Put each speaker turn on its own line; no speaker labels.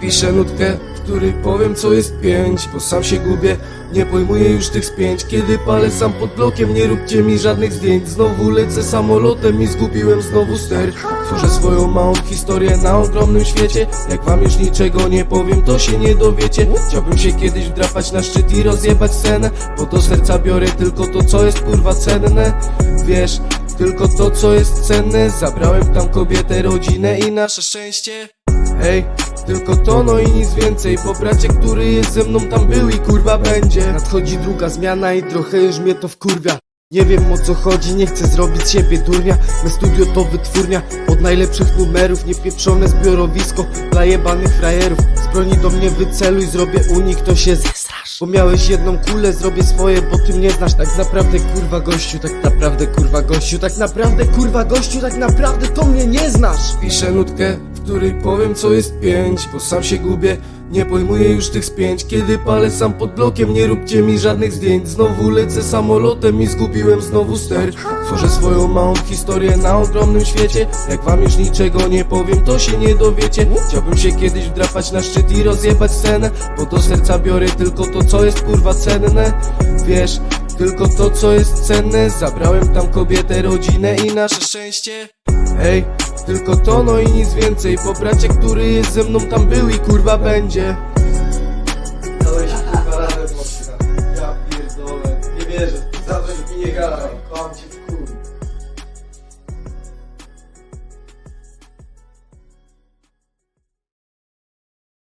Piszę nutkę, w której powiem co jest pięć Bo sam się gubię, nie pojmuję już tych spięć. Kiedy palę sam pod blokiem, nie róbcie mi żadnych zdjęć. Znowu lecę samolotem i zgubiłem znowu ster. Tworzę swoją małą historię na ogromnym świecie. Jak wam już niczego nie powiem, to się nie dowiecie. Chciałbym się kiedyś wdrapać na szczyt i rozjebać scenę. Bo do serca biorę tylko to, co jest kurwa cenne. Wiesz, tylko to, co jest cenne. Zabrałem tam kobietę, rodzinę i nasze szczęście Hej, tylko to no i nic więcej. Po bracie, który jest ze mną tam był i kurwa będzie. Nadchodzi druga zmiana i trochę już mnie to wkurwia. Nie wiem o co chodzi, nie chcę zrobić siebie durnia. Me studio to wytwórnia Od najlepszych numerów Niepieprzone zbiorowisko Dla jebanych frajerów. Z broni do mnie wyceluj Zrobię unik, to się zesrasz. Bo miałeś jedną kulę, zrobię swoje Bo ty mnie znasz. Tak naprawdę kurwa gościu Tak naprawdę kurwa gościu. Tak naprawdę kurwa gościu Tak naprawdę to mnie nie znasz. Piszę nutkę, której powiem co jest pięć Bo sam się gubię nie pojmuję już tych spięć. Kiedy palę sam pod blokiem Nie róbcie mi żadnych zdjęć. Znowu lecę samolotem i zgubiłem znowu ster. Tworzę swoją małą historię na ogromnym świecie. Jak wam już niczego nie powiem To się nie dowiecie. Chciałbym się kiedyś wdrapać na szczyt i rozjebać scenę Bo do serca biorę tylko to co jest kurwa cenne. Wiesz, tylko to co jest cenne. Zabrałem tam kobietę, rodzinę i nasze szczęście Tylko to no i nic więcej Po bracie, który jest ze mną tam był i kurwa będzie
Dałeś kurwa radę, Polska. Ja pierdolę. Nie wierzę. Zawsze mi nie gada.